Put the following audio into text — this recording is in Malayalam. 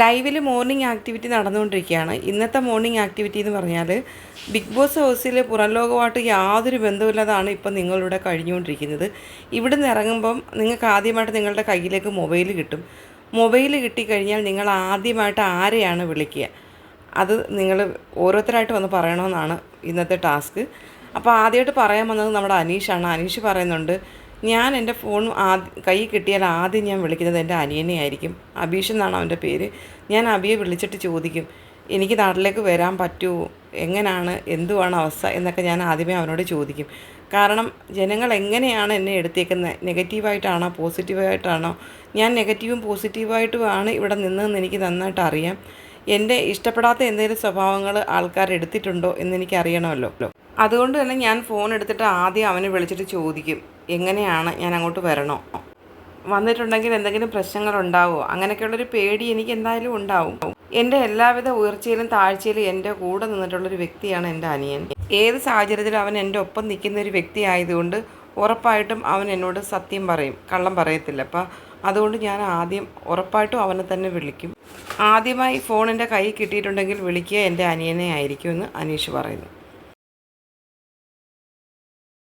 ലൈവിൽ മോർണിംഗ് ആക്ടിവിറ്റി നടന്നുകൊണ്ടിരിക്കുകയാണ്. ഇന്നത്തെ മോർണിംഗ് ആക്ടിവിറ്റി എന്ന് പറഞ്ഞാൽ ബിഗ് ബോസ് ഹൗസിൽ പുറം ലോകമായിട്ട് യാതൊരു ബന്ധമില്ലാതാണ് ഇപ്പം നിങ്ങളിവിടെ കഴിഞ്ഞുകൊണ്ടിരിക്കുന്നത്. ഇവിടെ നിന്ന് ഇറങ്ങുമ്പം നിങ്ങൾക്ക് ആദ്യമായിട്ട് നിങ്ങളുടെ കയ്യിലേക്ക് മൊബൈൽ കിട്ടും. മൊബൈൽ കിട്ടിക്കഴിഞ്ഞാൽ നിങ്ങൾ ആദ്യമായിട്ട് ആരെയാണ് വിളിക്കുക? അത് നിങ്ങൾ ഓരോരുത്തരായിട്ട് വന്ന് പറയണമെന്നാണ് ഇന്നത്തെ ടാസ്ക് അപ്പോൾ ആദ്യമായിട്ട് പറയാൻ വന്നത് നമ്മുടെ അനീഷാണ്. അനീഷ് പറയുന്നുണ്ട് ഞാൻ എന്റെ ഫോൺ ആദ്യ കൈ കിട്ടിയാൽ ആദ്യം ഞാൻ വിളിക്കുന്നത് എന്റെ അനിയനെ ആയിരിക്കും. അബീഷ് എന്നാണ് അവന്റെ പേര്. ഞാൻ അബിയെ വിളിച്ചിട്ട് ചോദിക്കും എനിക്ക് നാട്ടിലേക്ക് വരാൻ പറ്റുമോ എങ്ങനെയാണ് എന്തുവാണ് അവസ്ഥ? എന്നൊക്കെ ഞാൻ ആദ്യമേ അവനോട് ചോദിക്കും. കാരണം ജനങ്ങൾ എങ്ങനെയാണ് എന്നെ എടുത്തേക്കുന്നത് നെഗറ്റീവായിട്ടാണോ? പോസിറ്റീവായിട്ടാണോ? ഞാൻ നെഗറ്റീവും പോസിറ്റീവായിട്ടുമാണ് ഇവിടെ നിന്നതെന്ന് എനിക്ക് നന്നായിട്ട് അറിയാം. എന്റെ ഇഷ്ടപ്പെടാത്ത എന്തെങ്കിലും സ്വഭാവങ്ങൾ ആൾക്കാർ എടുത്തിട്ടുണ്ടോ എന്ന് എനിക്ക് അറിയണമല്ലോ. അതുകൊണ്ട് തന്നെ ഞാൻ ഫോൺ എടുത്തിട്ട് ആദ്യം അവനെ വിളിച്ചിട്ട് ചോദിക്കും എങ്ങനെയാണ് ഞാൻ അങ്ങോട്ട് വരണോ? വന്നിട്ടുണ്ടെങ്കിൽ എന്തെങ്കിലും പ്രശ്നങ്ങൾ ഉണ്ടാവുമോ അങ്ങനെയൊക്കെയുള്ളൊരു പേടി എനിക്ക് എന്തായാലും ഉണ്ടാവും. എന്റെ എല്ലാവിധ ഉയർച്ചയിലും താഴ്ചയിലും എന്റെ കൂടെ നിന്നിട്ടുള്ളൊരു വ്യക്തിയാണ് എന്റെ അനിയൻ. ഏത് സാഹചര്യത്തിലും അവൻ എന്റെ ഒപ്പം നിൽക്കുന്ന ഒരു വ്യക്തി ആയതുകൊണ്ട് ഉറപ്പായിട്ടും അവൻ എന്നോട് സത്യം പറയും കള്ളം പറയത്തില്ല. അപ്പം അതുകൊണ്ട് ഞാൻ ആദ്യം ഉറപ്പായിട്ടും അവനെ തന്നെ വിളിക്കും. ആദ്യമായി ഫോൺ എന്റെ കൈ കിട്ടിയിട്ടുണ്ടെങ്കിൽ വിളിക്കുക എന്റെ അനിയനെ ആയിരിക്കുമെന്ന് അനീഷ് പറയുന്നു.